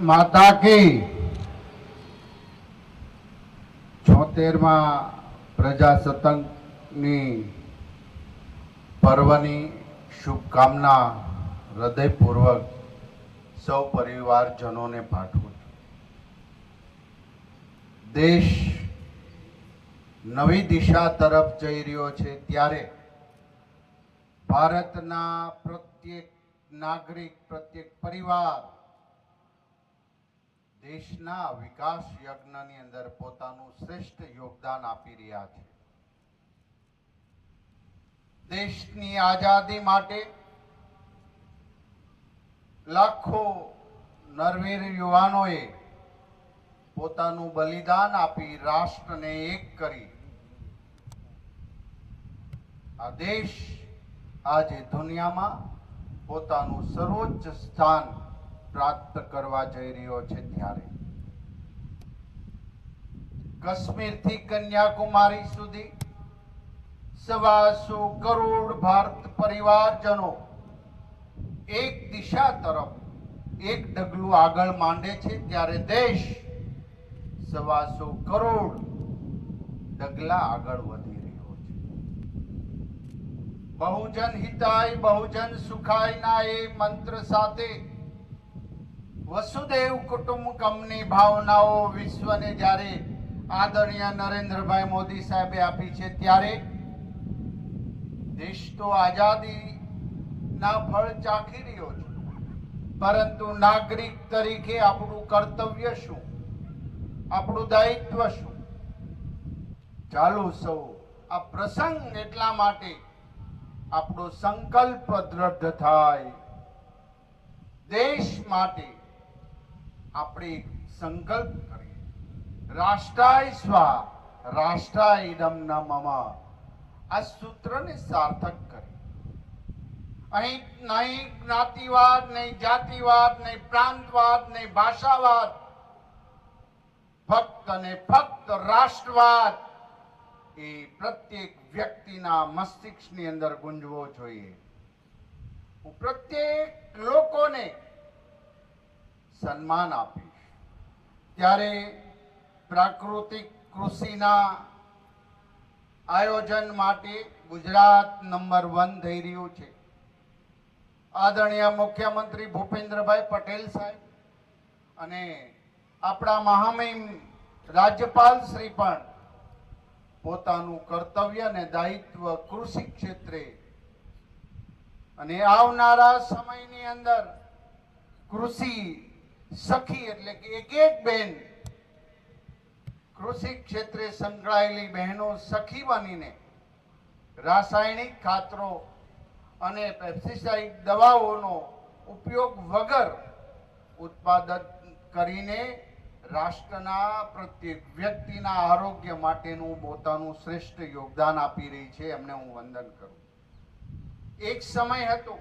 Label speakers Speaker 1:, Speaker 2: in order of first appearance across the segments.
Speaker 1: માતા કી. છોતેરમાં પ્રજાસત્તાકની પર્વની શુભકામના હૃદયપૂર્વક સૌ પરિવારજનોને પાઠવું છું. દેશ નવી દિશા તરફ જઈ રહ્યો છે ત્યારે ભારતના પ્રત્યેક નાગરિક, પ્રત્યેક પરિવાર દેશના વિકાસ યજ્ઞની અંદર પોતાનું શ્રેષ્ઠ યોગદાન આપી રહ્યા છે. દેશની આઝાદી માટે લાખો નરવીર યુવાનોએ પોતાનું બલિદાન આપી રાષ્ટ્રને એક કરી. આ દેશ આજે દુનિયામાં પોતાનું સર્વોચ્ચ સ્થાન પ્રાપ્ત કરવા જઈ રહ્યો છે ત્યારે. કાશ્મીરથી કન્યાકુમારી સુધી સવાસો કરોડ ભારત પરિવારજનો એક દિશા તરફ, એક ડગલું આગળ માંડે છે ત્યારે દેશ સવાસો કરોડ ડગલા આગળ વધી રહ્યો છે. બહુજન હિતાય, બહુજન સુખાયના એ મંત્ર સાથે વસુદેવ કુટુંબકમની ભાવનાઓ વિશ્વને જ્યારે આદરણીય નરેન્દ્રભાઈ મોદી સાહેબે આપી છે, ત્યારે દેશ તો આઝાદી ના ફળ ચાખી રહ્યો છે. પરંતુ નાગરિક તરીકે આપણું કર્તવ્ય શું? આપણું દાયિત્વ શું? ચાલો સૌ આ પ્રસંગ એટલા માટે આપણો સંકલ્પ દ્રઢ થાય. દેશ માટે આપણે સંકલ્પ કરીએ. રાષ્ટ્રાય સ્વા રાષ્ટ્રાય ઇદમ ન મમ આ સૂત્રને સાર્થક કરી અહીં નહીં જ્ઞાતિવાદ, નહીં જાતિવાદ, નહીં પ્રાંતવાદ, નહીં ભાષાવાદ. ફક્ત અને ફક્ત રાષ્ટ્રવાદ એ પ્રત્યેક વ્યક્તિના મસ્તિષ્કની અંદર ગુંજવો જોઈએ. પ્રત્યેક લોકોને સન્માન આપીશ. ત્યારે પ્રાકૃતિક કૃષિના આયોજન માટે ગુજરાત નંબર વન થઈ રહ્યું છે. આદરણીય મુખ્યમંત્રી ભૂપેન્દ્રભાઈ પટેલ સાહેબ અને આપણા મહામહિમ રાજ્યપાલ શ્રી પણ પોતાનું કર્તવ્ય અને દાયિત્વ કૃષિ ક્ષેત્રે અને આવનારા સમયની અંદર કૃષિ સખી એટલે કે એક એક બહેન કૃષિ ક્ષેત્રે સંકળાયેલી બહેનો સખી બનીને રાસાયણિક ખાતરો અને પેસ્ટિસાઇડ દવાઓનો ઉપયોગ વગર ઉત્પાદન કરીને રાષ્ટ્રના પ્રત્યેક વ્યક્તિના આરોગ્ય માટેનું પોતાનું શ્રેષ્ઠ યોગદાન આપી રહી છે, એમને હું વંદન કરું. એક સમય હતો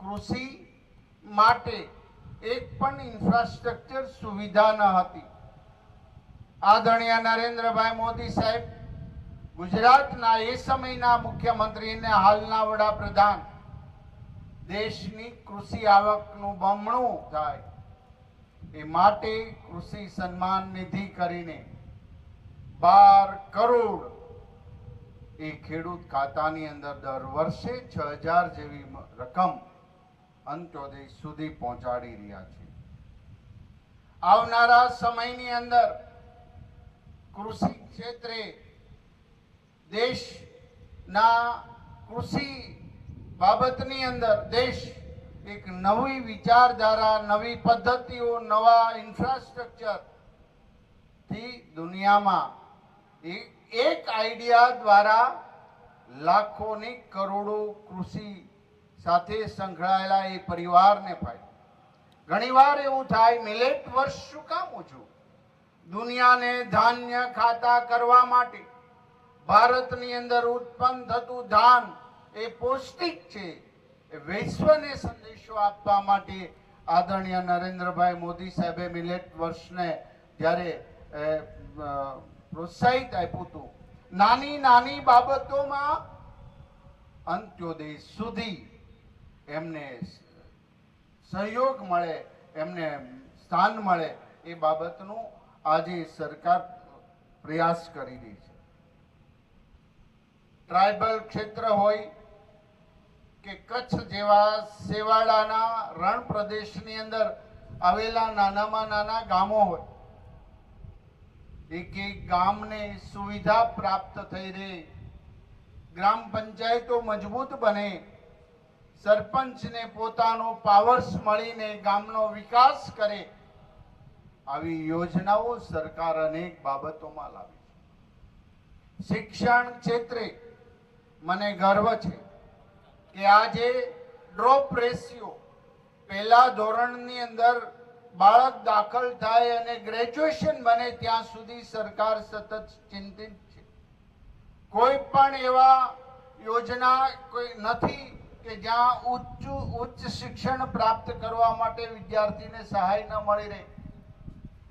Speaker 1: કૃષિ માટે એક પણ ઇન્ફ્રાસ્ટ્રક્ચર સુવિધા ન હતી. આદરણીય નરેન્દ્રભાઈ મોદી સાહેબ, ગુજરાતના એ સમયના મુખ્યમંત્રી અને હાલના વડાપ્રધાન, દેશની કૃષિ આવકનું બમણું થાય, એ માટે કૃષિ સન્માન નિધિ કરીને બાર કરોડ એ ખેડૂત ખાતાની અંદર દર વર્ષે છ હજાર જેવી રકમ અંત્યોદય સુધી પહોંચાડી રહ્યા છે. આવનારા સમયની અંદર કૃષિ ક્ષેત્રે દેશના કૃષિ બાબતની અંદર દેશ એક નવી વિચારધારા, નવી પદ્ધતિઓ, નવા ઇન્ફ્રાસ્ટ્રક્ચરથી દુનિયામાં એક આઈડિયા દ્વારા લાખોની કરોડો કૃષિ સાથે સંકળાયેલા એ પરિવારને ફાયદો ઘણીવાર એવું થાય, મિલેટ વર્ષ શું કામ ઓછું દુનિયાને ધાન્ય ખાતા કરવા માટે ભારતની અંદર ઉત્પન્ન થતું ધાન એ પૌષ્ટિક છે. વિશ્વને સંદેશો આપવા માટે આદરણીય નરેન્દ્રભાઈ મોદી સાહેબે મિલેટ વર્ષને જ્યારે પ્રોત્સાહિત આપ્યું હતું. નાની નાની બાબતોમાં અંત્યોદય સુધી એમને સહયોગ મળે, એમને સ્થાન મળે, એ બાબતનું આજે સરકાર પ્રયાસ કરી રહી છે. ટ્રાઇબલ ક્ષેત્ર હોય કે કચ્છ જેવા સેવાડાના રણ પ્રદેશની અંદર આવેલા નાનામાં નાના ગામો હોય, એક એક ગામને સુવિધા પ્રાપ્ત થઈ રહે, ગ્રામ પંચાયતો મજબૂત બને સરપંચને પોતાનો પાવર્સ મળીને ગામનો વિકાસ કરે, આવી યોજનાઓ સરકાર અનેક બાબતોમાં લાવી છે. શિક્ષણ ક્ષેત્રે મને ગર્વ છે કે આજે ડ્રોપ રેશિયો પહેલા ધોરણની અંદર બાળક દાખલ થાય અને ગ્રેજ્યુએશન બને ત્યાં સુધી સરકાર સતત ચિંતિત છે. કોઈ પણ એવા યોજના કોઈ નથી કે જ્યાં ઉચ્ચ ઉચ્ચ શિક્ષણ પ્રાપ્ત કરવા માટે વિદ્યાર્થીને સહાય ન મળી રહે.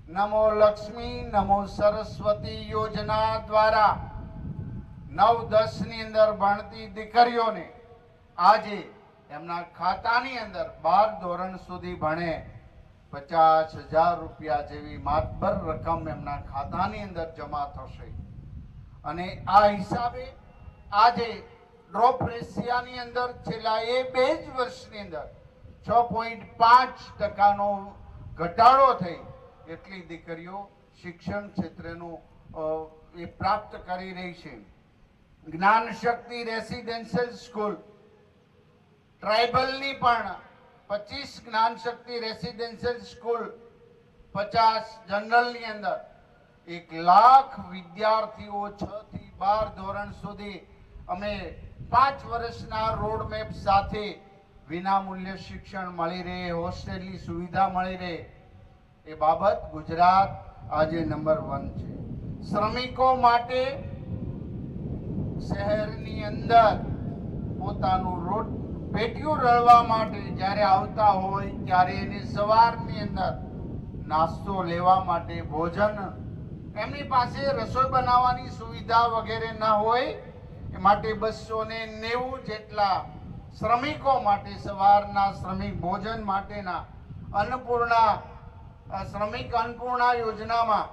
Speaker 1: નમો લક્ષ્મી, નમો સરસ્વતી યોજના દ્વારા નવ દસની અંદર ભણતી દીકરીઓને આજે એમના ખાતાની અંદર બાર ધોરણ સુધી ભણે. પચાસ હજાર રૂપિયા જેવી માતબર રકમ એમના ખાતાની અંદર જમા થશે. અને આ હિસાબે આજે ડ્રોપ રેશિયાની અંદર છેલ્લા એ બે જ વર્ષની અંદર છ પોઈન્ટ પાંચ ટકાનો ઘટાડો થઈ એટલી દીકરીઓ શિક્ષણ ક્ષેત્રનું એ પ્રાપ્ત કરી રહી છે. જ્ઞાન શક્તિ રેસિડેન્શિયલ સ્કૂલ, ટ્રાઇબલની પણ પચીસ જ્ઞાન શક્તિ રેસિડેન્શિયલ સ્કૂલ, પચાસ જનરલની અંદર. એક લાખ વિદ્યાર્થીઓ છ થી બાર ધોરણ સુધી અમે પાંચ વર્ષના રોડ મેપ સાથે વિનામૂલ્ય શિક્ષણ મળી રહે, હોસ્ટેલની સુવિધા મળી રહે. એ બાબત ગુજરાત આજે નંબર વન છે. શ્રમિકો માટે શહેરની અંદર પોતાનું રોડ, પેટીયું રળવા માટે જ્યારે આવતા હોય ત્યારે એની સવારની અંદર નાસ્તો લેવા માટે ભોજન, એમની પાસે રસોઈ બનાવવાની સુવિધા વગેરે ન હોય માટે બસો ને નેવું જેટલા શ્રમિકો માટે સવારના શ્રમિક ભોજન માટેના અન્નપૂર્ણા શ્રમિક અન્નપૂર્ણા યોજનામાં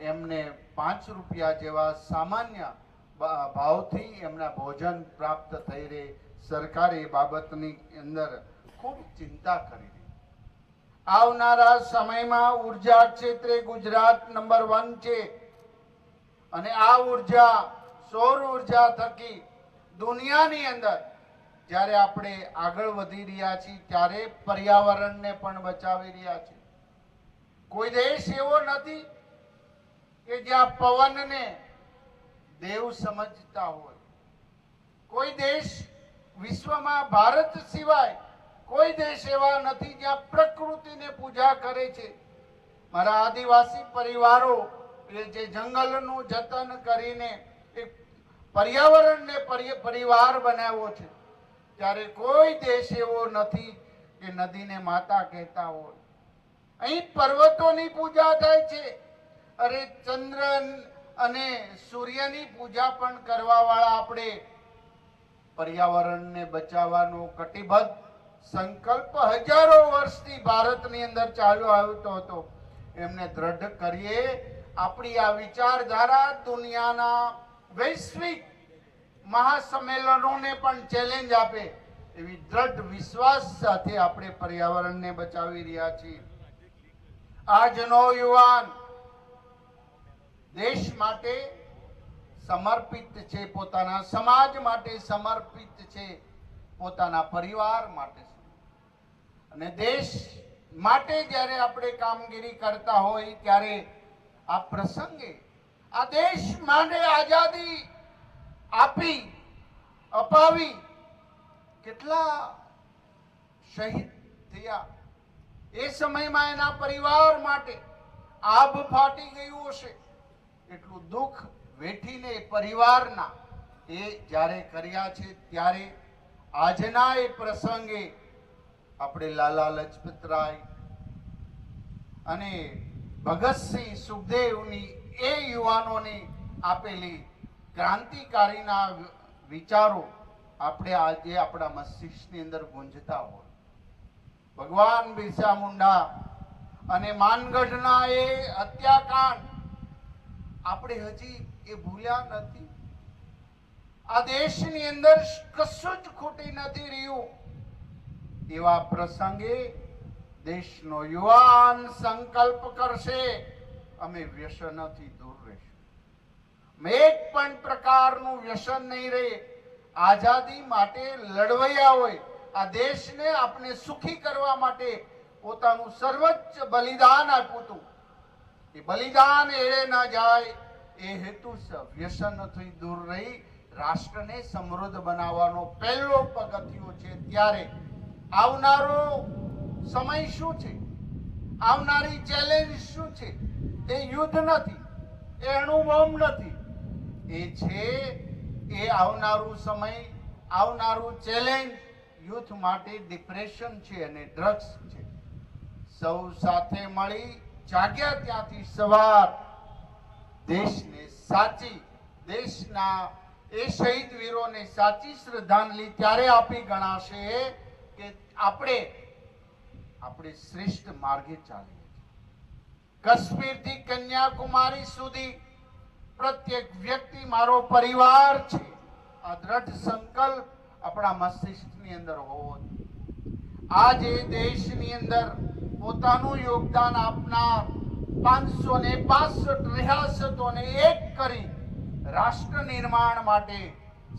Speaker 1: એમને પાંચ રૂપિયા જેવા સામાન્ય ભાવથી એમના ભોજન પ્રાપ્ત થઈ રહે. સરકારે બાબતની અંદર ખૂબ ચિંતા કરી રહી. આવનારા સમયમાં ઊર્જા ક્ષેત્રે ગુજરાત નંબર વન છે. અને આ ઊર્જા સૌર ઊર્જા થકી દુનિયાની અંદર જ્યારે આપણે આગળ વધી રહ્યા છીએ, ત્યારે પર્યાવરણને પણ બચાવી રહ્યા છીએ. કોઈ દેશ એવો નથી કે જ્યાં પવનને દેવ સમજતા હોય. કોઈ દેશ વિશ્વમાં ભારત સિવાય કોઈ દેશ એવા નથી જ્યાં પ્રકૃતિને પૂજા કરે છે. મારા આદિવાસી પરિવારો એ જે જંગલનું જતન કરીને એક પર્યાવરણને પર્ય- પરિવાર બનાવ્યો છે. ત્યારે કોઈ દેશ એવો નથી કે નદીને માતા કહેતા હોય. અહીં પર્વતોની પૂજા થાય છે. અરે ચંદ્ર અને સૂર્યની પૂજા પણ કરવા વાળા આપણે પર્યાવરણને બચાવવાનો કટિબદ્ધ સંકલ્પ હજારો વર્ષથી ભારતની અંદર ચાલ્યો આવતો હતો. એમને દ્રઢ કરીએ. આપણી આ વિચારધારા દુનિયાના વૈશ્વિક મહાસંમેલનોને પણ ચેલેન્જ આપે એવી દ્રઢ વિશ્વાસ સાથે આપણે પર્યાવરણને બચાવી રહ્યા છીએ. આજનો યુવાન દેશ માટે સમર્પિત છે પોતાના સમાજ માટે સમર્પિત છે પોતાના પરિવાર માટે. અને દેશ માટે જ્યારે આપણે કામગીરી કરતા હોય ત્યારે આ પ્રસંગે આ દેશ માટે આઝાદી આપી, અપાવી. કેટલા શહીદ થયા. એ સમયમાં એના પરિવાર માટે આભ ફાટી ગયું હશે. એટલું દુઃખ વેઠીને પરિવારના એ જ્યારે કર્યા છે ત્યારે આજના એ પ્રસંગે આપણે લાલા લજપતરાય અને ભગતસિંહ સુખદેવની એ યુવાનોની આપેલી ક્રાંતિકારીના વિચારો આપણે આજે આપણા મસ્તિષ્કની અંદર ગુંજતા હોય. ભગવાન બિરસા મુંડા અને માનગઢના એ હત્યાકાંડ આપણે હજી એ ભૂલ્યા નથી. આ દેશની અંદર કશું જ ખોટી નથી રહ્યું. એવા પ્રસંગે દેશનો યુવાન સંકલ્પ કરશે. અમે વ્યસનથી દૂર રહીશું. એક પણ પ્રકારનું વ્યસન નહીં રહે આઝાદી માટે લડવૈયા હોય, આ દેશને આપણે સુખી કરવા માટે પોતાનું સર્વોચ્ચ બલિદાન આપ્યું હતું. એ બલિદાન એળે ન જાય, એ હેતુ વ્યસનથી દૂર રહી, રાષ્ટ્રને સમૃદ્ધ બનાવવાનો પહેલો પગથિયો છે ત્યારે. આવનારો સમય શું છે? આવનારી ચેલેન્જ શું છે? એ યુદ્ધ નથી, એનું અણુબોમ્બ નથી. એ છે, એ આવનારું સમય, આવનારું ચેલેન્જ યુથ માટે ડિપ્રેશન છે અને ડ્રગ્સ છે. સૌ સાથે મળી, જાગ્યા ત્યાંથી સવાર. દેશને સાચી, દેશના એ શહીદ વીરોને સાચી શ્રદ્ધાંજલિ ત્યારે આપી ગણાશે કે આપણે આપણે શ્રેષ્ઠ માર્ગે ચાલીએ. કાશ્મીરથી કન્યાકુમારી સુધી પ્રત્યેક વ્યક્તિ મારો પરિવાર છે. આ દ્રઢ સંકલ્પ આપણા મસ્તિષ્કની અંદર હોવો આજે દેશની અંદર પોતાનું યોગદાન આપનાર પાંચસો ને પાસઠ રિયાસતોને એક કરી રાષ્ટ્ર નિર્માણ માટે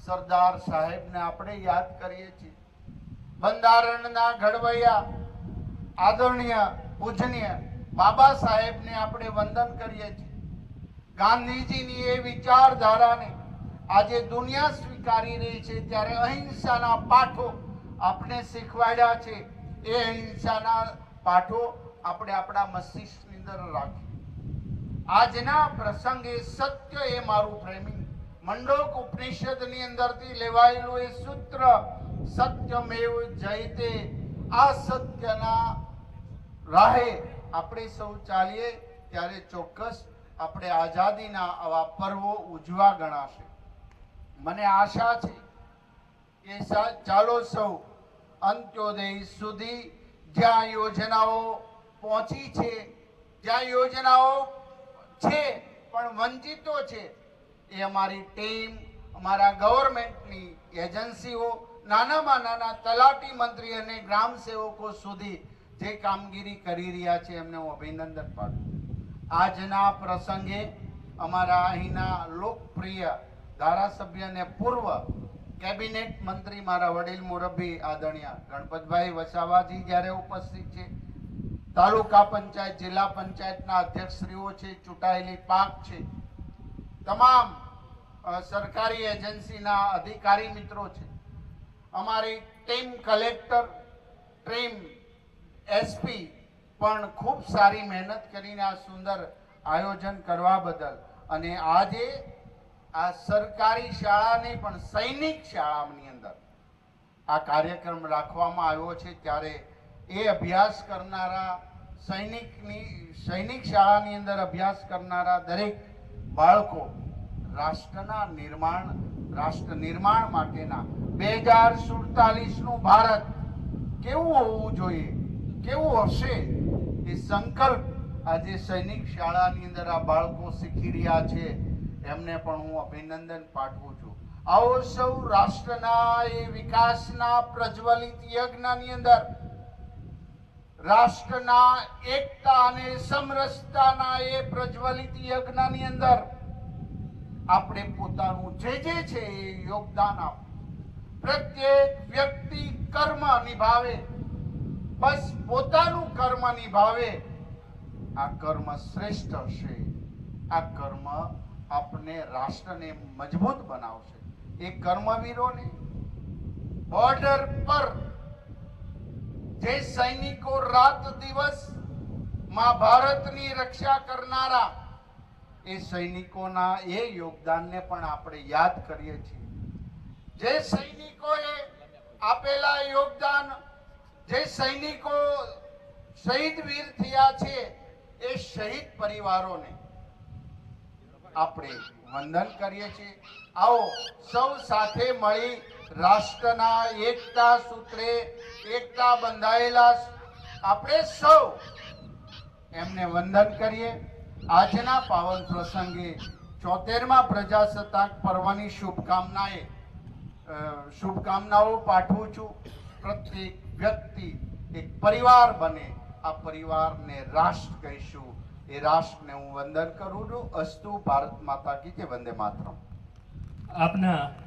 Speaker 1: સરદાર સાહેબને આપણે યાદ કરીએ છીએ. બંધારણના ઘડવૈયા, આદરણીય, પૂજનીય બાબા સાહેબને આપણે વંદન કરીએ છીએ. ગાંધીજીની એ વિચારધારાને આજે દુનિયા સ્વીકારી રહી છે ત્યારે અહિંસાના પાઠો આપણે શીખવાડ્યા છે. એ અહિંસાના પાઠો આપણે આપણા મસ્તિષ્કની અંદર રાખીએ. આજના પ્રસંગે સત્ય એ મારું પ્રેમી મંડોક ઉપનિષદની અંદરથી લેવાયેલું એ સૂત્ર, સત્યમેવ જયતે આ સત્યના રાહે આપણે સૌ ચાલીએ ત્યારે ચોક્કસ આપણે આઝાદીના આવા પર્વો ઉજવા ગણાશે. મને આશા છે કે ચાલો સૌ અંત્યોદય સુધી જ્યાં યોજનાઓ પહોંચી છે, જ્યાં યોજનાઓ છે, પણ વંચિતો છે, એ અમારી ટીમ, અમારા ગવર્મેન્ટની એજન્સીઓ, નાનામાં નાના તલાટી મંત્રી અને ગ્રામ સેવકો સુધી જે કામગીરી કરી રહ્યા છે, એમને હું અભિનંદન પાઠવું આજના પ્રસંગે અમારા અહીંના લોકપ્રિય ધારાસભ્ય અને પૂર્વ કેબિનેટ મંત્રી મારા વડીલ મુરબ્બી આદરણીય ગણપતભાઈ વસાવાજી જ્યારે ઉપસ્થિત છે, તાલુકા પંચાયત, જિલ્લા પંચાયતના અધ્યક્ષશ્રીઓ છે, ચૂંટાયેલી પાક છે, તમામ સરકારી એજન્સીના અધિકારી મિત્રો છે, અમારી ટીમ કલેક્ટર, ટીમ એસપી પણ ખૂબ સારી મહેનત કરીને આ સુંદર આયોજન કરવા બદલ. અને આજે આ સરકારી શાળાની પણ સૈનિક શાળાની અંદર આ કાર્યક્રમ રાખવામાં આવ્યો છે. ત્યારે એ અભ્યાસ કરનારા સૈનિકની, સૈનિક શાળાની અંદર અભ્યાસ કરનારા દરેક બાળકો રાષ્ટ્રના નિર્માણ, રાષ્ટ્ર નિર્માણ માટેના બે હજાર સુડતાલીસનું ભારત કેવું હોવું જોઈએ? કેવું હશે એ સંકલ્પ આજે સૈનિક શાળાની અંદર આ બાળકો શીખી રહ્યા છે. એમને પણ હું અભિનંદન પાઠવું છું. આવો સૌ રાષ્ટ્રના એ વિકાસના પ્રજ્વલિત યજ્ઞની અંદર રાષ્ટ્રના એકતા અને સમરસતાના એ પ્રજ્વલિત યજ્ઞની અંદર આપણે પોતાનું જે જે છે એ યોગદાન આપવું. પ્રત્યેક વ્યક્તિ કર્મ નિભાવે. બસ પોતાનું કર્મ નિભાવે. આ કર્મ શ્રેષ્ઠ હશે. આ કર્મ આપને રાષ્ટ્રને મજબૂત બનાવશે. એ કર્મવીરોને બોર્ડર પર જે સૈનિકો રાત દિવસમાં ભારતની રક્ષા કરનારા, એ સૈનિકોના એ યોગદાનને પણ આપણે યાદ કરીએ છીએ. જે સૈનિકોએ આપેલા યોગદાન જે સૈનિકો શહીદ વીર થયા છે, એ શહીદ પરિવારોને આપણે વંદન કરીએ છીએ. આવો, સૌ સાથે મળી રાષ્ટ્રના એકતા સૂત્રે એકતા બંધાયેલા આપણે સૌ એમને વંદન કરીએ. આજના પાવન પ્રસંગે ચોતેરમા પ્રજાસત્તાક પર્વની શુભકામનાએ શુભકામનાઓ પાઠવું છું. પ્રત્યેક વ્યક્તિ, એક પરિવાર બને, આ પરિવારને રાષ્ટ્ર કહીશું. એ રાષ્ટ્રને હું વંદન કરું છું. અસ્તુ ભારત માતા કી કે વંદે માતરમ.
Speaker 2: આપના